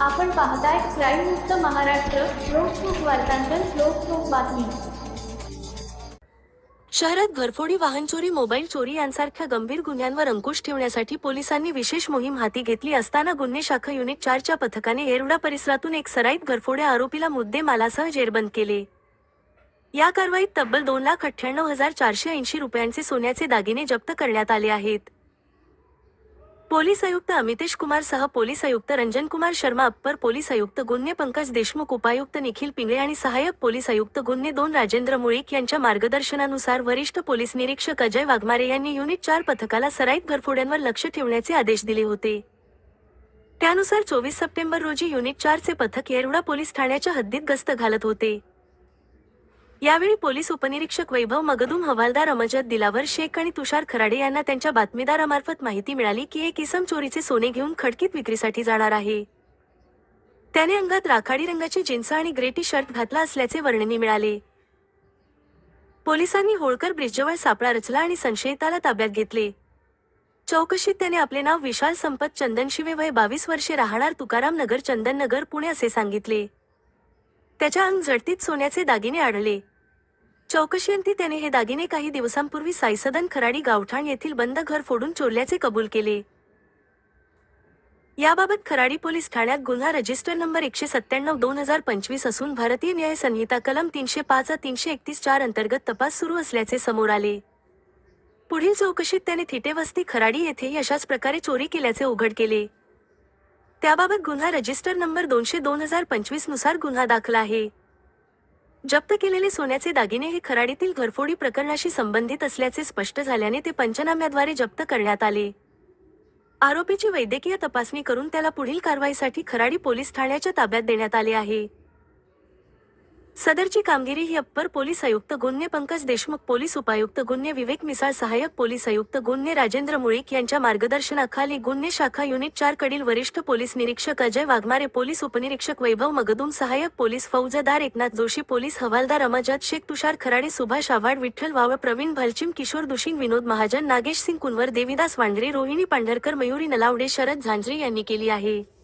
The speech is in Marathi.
आपण पाहताय क्राईम मुक्त महाराष्ट्र लोकसुख वार्तांकन लोकसुख बातमी. शहरात घरफोडी वाहन चोरी मोबाईल चोरी यांसारख्या गंभीर गुन्ह्यांवर अंकुश ठेवण्यासाठी पोलिसांनी विशेष मोहीम हाती घेतली असताना गुन्हे शाखा युनिट चारच्या पथकाने येरवडा परिसरातून एक सराईत घरफोड्या आरोपीला मुद्देमालासह जेरबंद केले. या कारवाईत तब्बल दोन लाख अठ्ठ्याण्णव हजार चारशे ऐंशी रुपयांचे सोन्याचे दागिने जप्त करण्यात आले आहेत. पोलीस आयुक्त अमितेश कुमार सह पोलीस आयुक्त रंजन कुमार शर्मा अप्पर पोलीस आयुक्त गुन्हे पंकज देशमुख उपायुक्त निखिल पिंगळे आणि सहाय्यक पोलीस आयुक्त गुन्हे दोन राजेंद्र मुळीक यांच्या मार्गदर्शनानुसार वरिष्ठ पोलीस निरीक्षक अजय वाघमारे यांनी युनिट चार पथकाला सराईत घरफोड्यांवर लक्ष ठेवण्याचे आदेश दिले होते. त्यानुसार चोवीस सप्टेंबर रोजी युनिट चारचे पथक येरवडा पोलीस ठाण्याच्या हद्दीत गस्त घालत होते. यावेळी पोलीस उपनिरीक्षक वैभव मगदूम हवालदार अमजद दिलावर शेख आणि तुषार खराडे यांना त्यांच्या बातमीदारामार्फत माहिती मिळाली की एक इसम चोरीचे सोने घेऊन खडकीत विक्रीसाठी जाणार आहे. त्याने अंगात राखाडी रंगाची जीन्स आणि ग्रे टी शर्ट घातला असल्याचे वर्णनी मिळाले. पोलिसांनी होळकर ब्रिजजवळ सापळा रचला आणि संशयिताला ताब्यात घेतले. चौकशीत त्याने आपले नाव विशाल संपत चंदनशिवे वय बावीस वर्षे राहणार तुकाराम नगर चंदननगर पुणे असे सांगितले. त्याच्या अंग झडतीत सोन्याचे दागिने आढळले. चौकशीअंती त्याने हे दागिने काही दिवसांपूर्वी साईसदन खराडी गावठाण येथील बंद घर फोडून चोरल्याचे कबूल केले. याबाबत खराडी पोलीस ठाण्यात गुन्हा रजिस्टर नंबर एकशे सत्त्याण्णव दोन हजार पंचवीस असून भारतीय न्याय संहिता कलम तीनशे पाच तीनशे एकतीस चार अंतर्गत तपास सुरू असल्याचे समोर आले. पुढील चौकशीत त्याने थिटेवस्ती खराडी येथेही अशाच प्रकारे चोरी केल्याचे उघड केले. त्याबाबत गुन्हा रजिस्टर नंबर दोनशे दोन हजार पंचवीसनुसार गुन्हा दाखल आहे. जप्त केलेले सोन्याचे दागिने हे खराडीतील घरफोडी प्रकरणाशी संबंधित असल्याचे स्पष्ट झाल्याने ते पंचनाम्याद्वारे जप्त करण्यात आले. आरोपीची वैद्यकीय तपासणी करून त्याला पुढील कारवाईसाठी खराडी पोलीस ठाण्याच्या ताब्यात देण्यात आले आहे. सदरची कामगिरी ही अप्पर पोलीस आयुक्त गुन्हे पंकज देशमुख पोलीस उपायुक्त गुन्हे विवेक मिसाळ सहाय्यक पोलीस आयुक्त गुन्हे राजेंद्र मुळीक यांच्या मार्गदर्शनाखाली गुन्हे शाखा युनिट चार कडील वरिष्ठ पोलीस निरीक्षक अजय वाघमारे पोलीस उपनिरीक्षक वैभव मगदूम सहाय्यक पोलीस फौजदार एकनाथ जोशी पोलीस हवालदार अमाजात शेख तुषार खराडे सुभाष आव्हाड विठ्ठल वावळ प्रवीण भालचिम किशोर दुशिंग विनोद महाजन नागेश सिंग कुनवर देविदास वांढरे रोहिणी पांढरकर मयुरी नलावडे शरद झांजरे यांनी केली आहे.